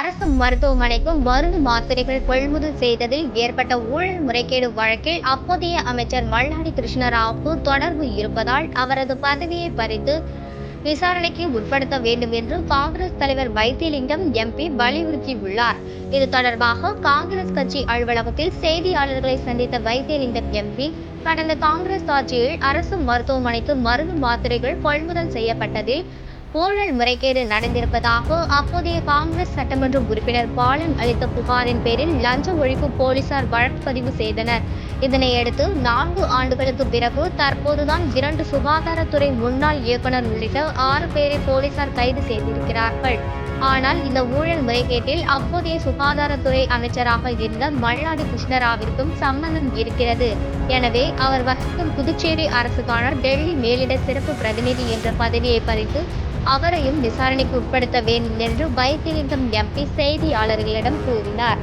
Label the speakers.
Speaker 1: அரசு மருத்துவமனைக்கும் மருந்து மாத்திரைகள் கொள்முதல் செய்ததில் ஏற்பட்ட ஊழல் முறைகேடு வழக்கில் அப்போதைய அமைச்சர் மல்லாடி கிருஷ்ணராவுக்கு தொடர்பு இருப்பதால் அவரது பதவியை பறித்து விசாரணைக்கு உட்படுத்த வேண்டும் என்று காங்கிரஸ் தலைவர் வைத்தியலிங்கம் எம்பி வலியுறுத்தியுள்ளார். இது தொடர்பாக காங்கிரஸ் கட்சி அலுவலகத்தில் செய்தியாளர்களை சந்தித்த வைத்தியலிங்கம் எம்பி கடந்த காங்கிரஸ் ஆட்சியில் அரசு மருத்துவமனைக்கு மருந்து மாத்திரைகள் கொள்முதல் செய்யப்பட்டதில் ஊழல் முறைகேடு நடந்திருப்பதாக அப்போதைய காங்கிரஸ் சட்டமன்ற உறுப்பினர் பாலன் அளித்த புகாரின் பேரில் லஞ்ச ஒழிப்பு போலீசார் வழக்கு பதிவு செய்தனர். இதனையடுத்து நான்கு ஆண்டுகளுக்கு பிறகு தற்போதுதான் இரண்டு சுகாதாரத்துறை முன்னாள் இயக்குனர் உள்ளிட்ட ஆறு பேரை போலீசார் கைது செய்திருக்கிறார்கள். ஆனால் இந்த ஊழல் முறைகேட்டில் அப்போதைய சுகாதாரத்துறை அமைச்சராக இருந்த மல்லாடி கிருஷ்ணராவிற்கும் சம்பந்தம் இருக்கிறது. எனவே அவர் வசிக்கும் புதுச்சேரி அரசுக்கான டெல்லி மேலிட சிறப்பு பிரதிநிதி என்ற பதவியை பறித்து அவரையும் விசாரணைக்கு உட்படுத்த வேண்டும் என்று வைத்திலிங்கம் எம்பி செய்தியாளர்களிடம் கூறினார்.